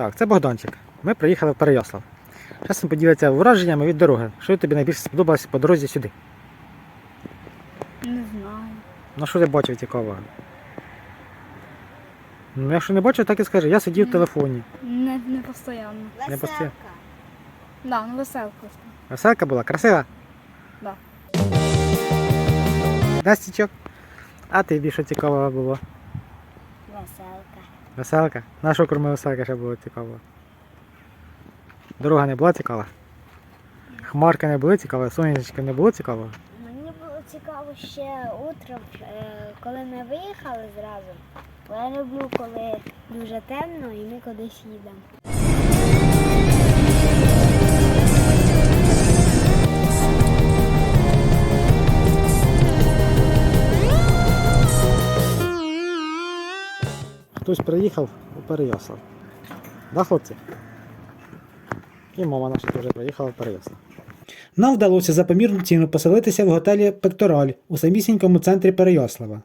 Так, це Богданчик. Ми приїхали в Переяслав. Зараз він поділиться враженнями від дороги. Що тобі найбільше сподобалось по дорозі сюди? Не знаю. Ну що ти бачив цікавого? Ну, якщо не бачив, так і скажи. Я сидів в телефоні. Не, не постійно. Не постійно. Да, ну веселка. Веселка була, красива? Да. Настічок. А тобі що цікавого було? Веселка. Веселка? Наша кроме веселка ще було цікаво. Дорога не була цікава? Хмарка не була цікава, сонечка не було цікаво? Мені було цікаво ще утром, е, коли ми виїхали зразу. Я люблю, коли дуже темно і ми кудись їдемо. Хтось приїхав у Переяслав. Да, хлопці? І мама наша теж приїхала в Переяслав. Нам вдалося за помірну ціну поселитися в готелі Пектораль у самісінькому центрі Переяслава.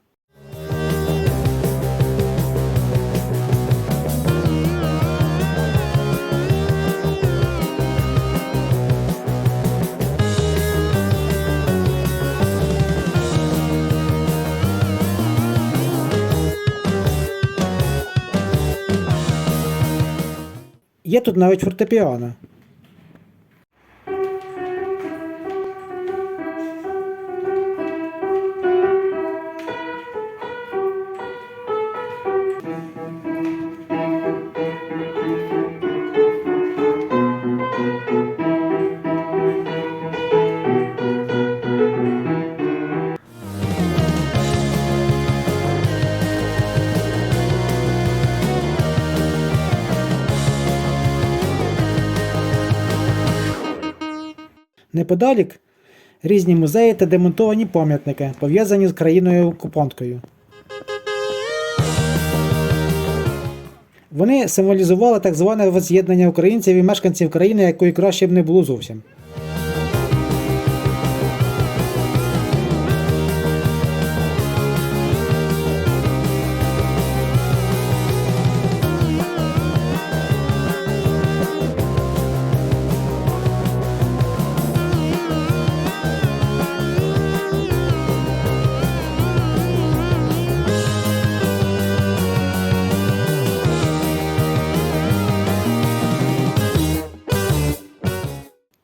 Є тут навіть фортепіано. Неподалік різні музеї та демонтовані пам'ятники, пов'язані з країною окупанткою. Вони символізували так зване воз'єднання українців і мешканців країни, якої краще б не було зовсім.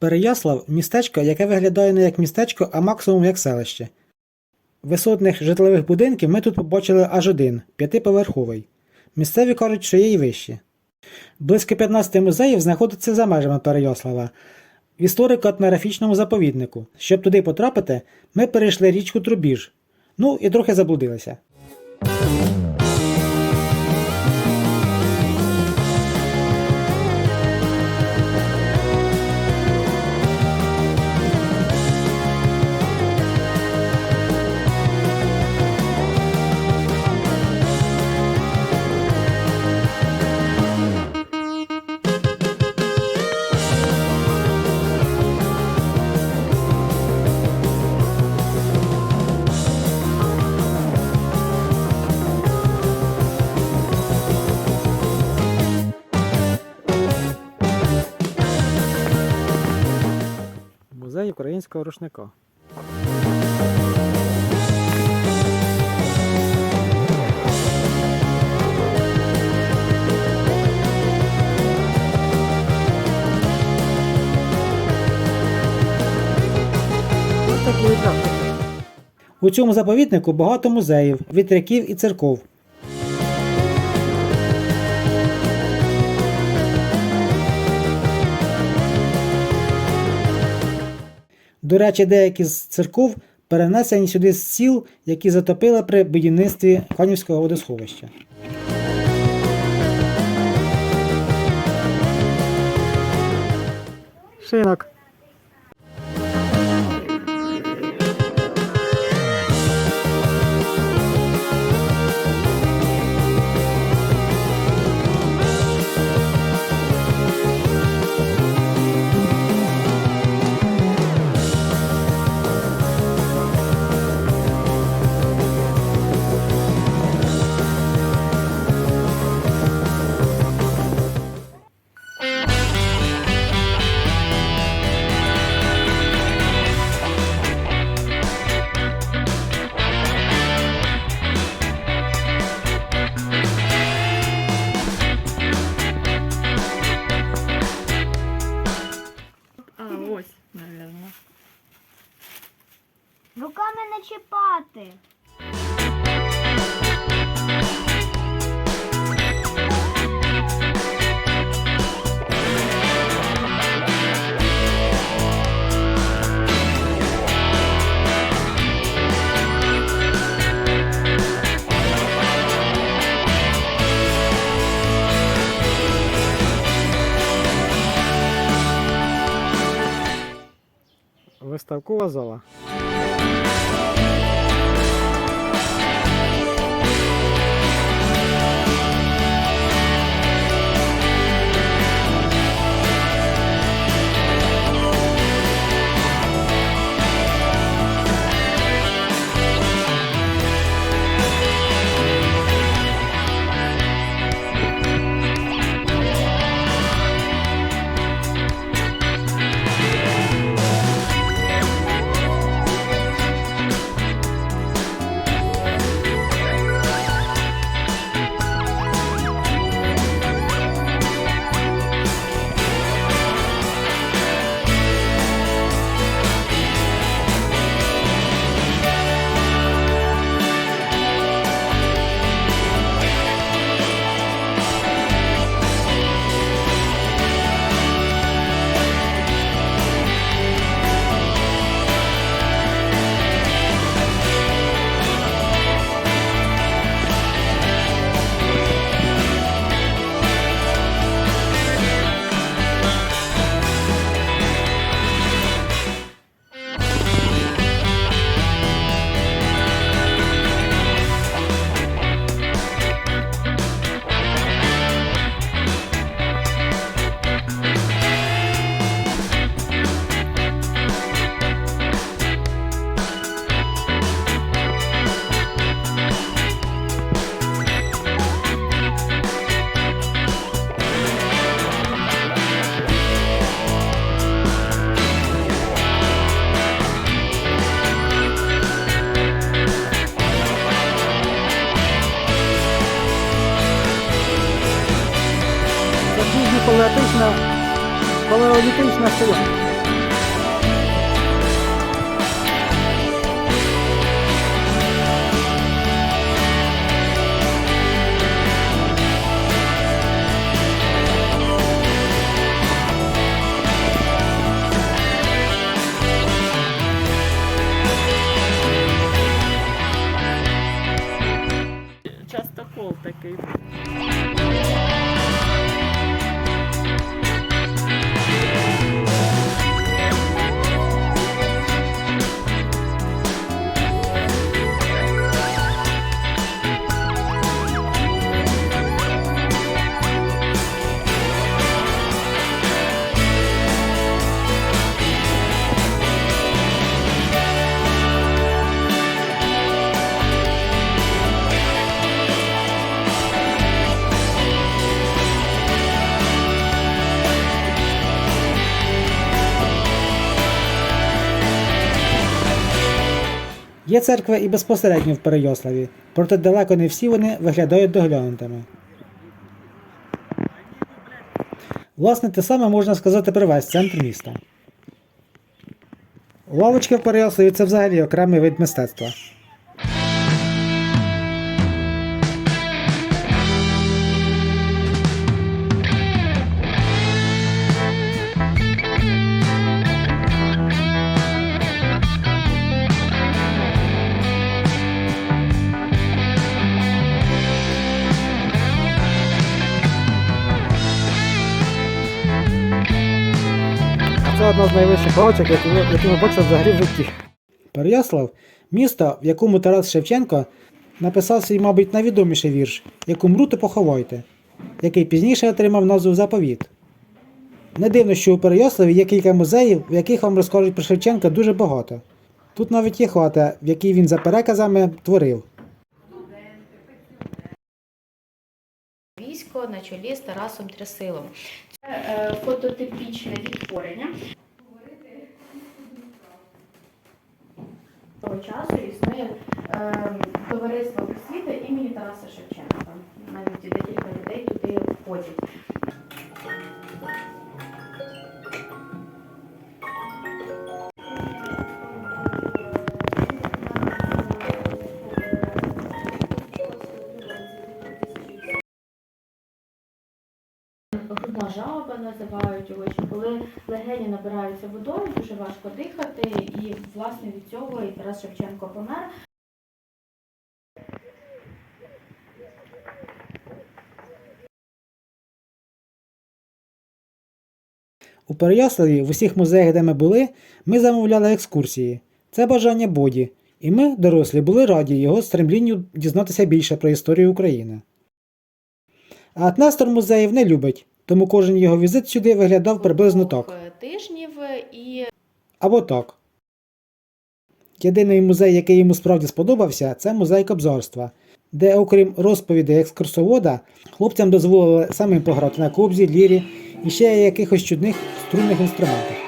Переяслав містечко, яке виглядає не як містечко, а максимум як селище. Висотних житлових будинків ми тут побачили аж один п'ятиповерховий. Місцеві кажуть, що є й вищі. Близько 15 музеїв знаходиться за межами Переяслава в історико-етнографічному заповіднику. Щоб туди потрапити, ми перейшли річку Трубіж. Ну і трохи заблудилися. Українського рушника. У цьому заповіднику багато музеїв, вітряків і церков. До речі, деякі з церков перенесені сюди з сіл, які затопили при будівництві Канівського водосховища. Шинок. Виставкова зала. Є церкви і безпосередньо в Переяславі, проте далеко не всі вони виглядають доглянутими. Власне, те саме можна сказати про весь центр міста. Лавочки в Переяславі це взагалі окремий вид мистецтва. Одна з найвищих лавочок, які ми, бачили взагалі в житті. Переяслав місто, в якому Тарас Шевченко написав свій, мабуть, найвідоміший вірш Як умру, поховайте, який пізніше отримав назву Заповіт. Не дивно, що у Переяславі є кілька музеїв, в яких вам розкажуть про Шевченка дуже багато. Тут навіть є хата, в якій він за переказами творив. Військо на чолі з Тарасом Трясилом. Це е, фототипічне відтворення. Того часу існує е, товариство просвіти імені Тараса Шевченка. Навіть декілька людей туди входять. Називають його. Чи коли легені набираються водою, дуже важко дихати, і власне від цього і Тарас Шевченко помер. У Переяславі в усіх музеях, де ми були, ми замовляли екскурсії. Це бажання Боді, і ми, дорослі, були раді його стремлінню дізнатися більше про історію України. А Нестор музеїв не любить, тому кожен його візит сюди виглядав приблизно так. Тижнів і Або так. Єдиний музей, який йому справді сподобався, це музей кобзарства, де, окрім розповідей екскурсовода, хлопцям дозволили самим пограти на кобзі, лірі і ще якихось чудних струнних інструментах.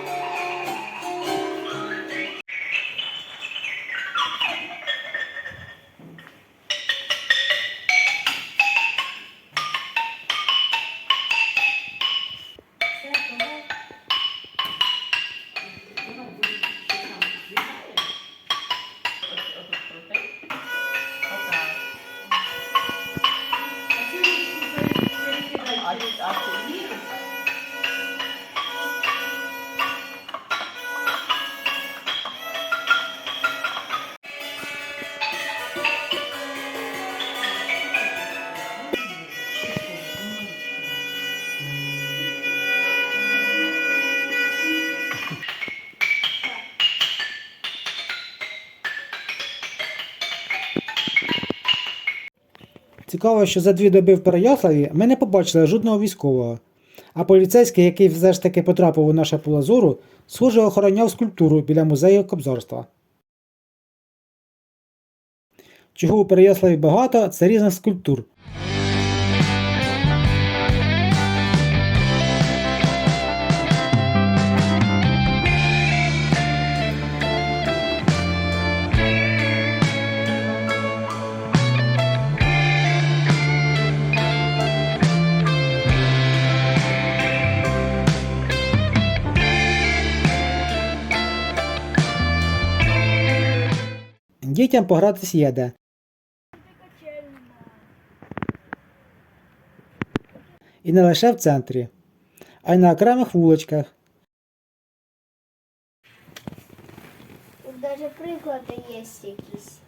Цікаво, що за дві доби в Переяславі ми не побачили жодного військового. А поліцейський, який все ж таки потрапив у наше поле зору, схоже охороняв скульптуру біля музею кобзарства. Чого у Переяславі багато, це різних скульптур. Дітям погратись є де. І не лише в центрі, а й на окремих вуличках. Тут навіть приклади є якісь.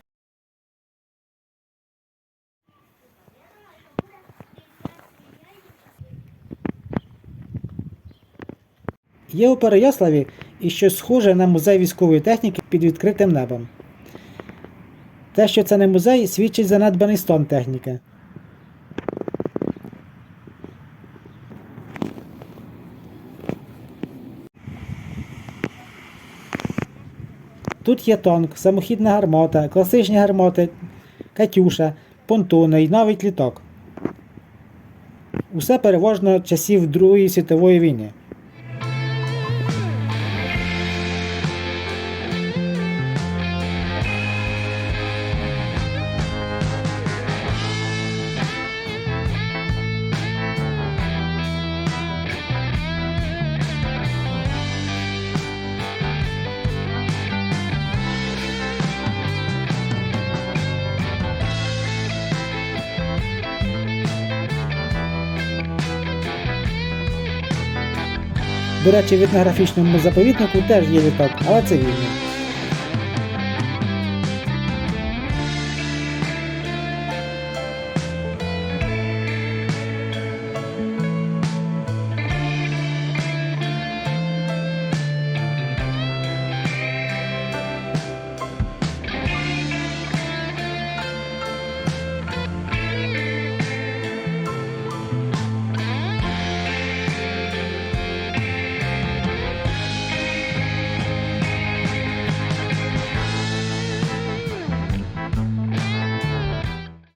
Є у Переяславі і щось схоже на музей військової техніки під відкритим небом. Те, що це не музей, свідчить занедбаний стан техніки. Тут є танк, самохідна гармата, класичні гармати, Катюша, понтони і навіть літак. Усе переважно часів Другої світової війни. До речі, в етнографічному заповіднику теж є літак, але цивільний.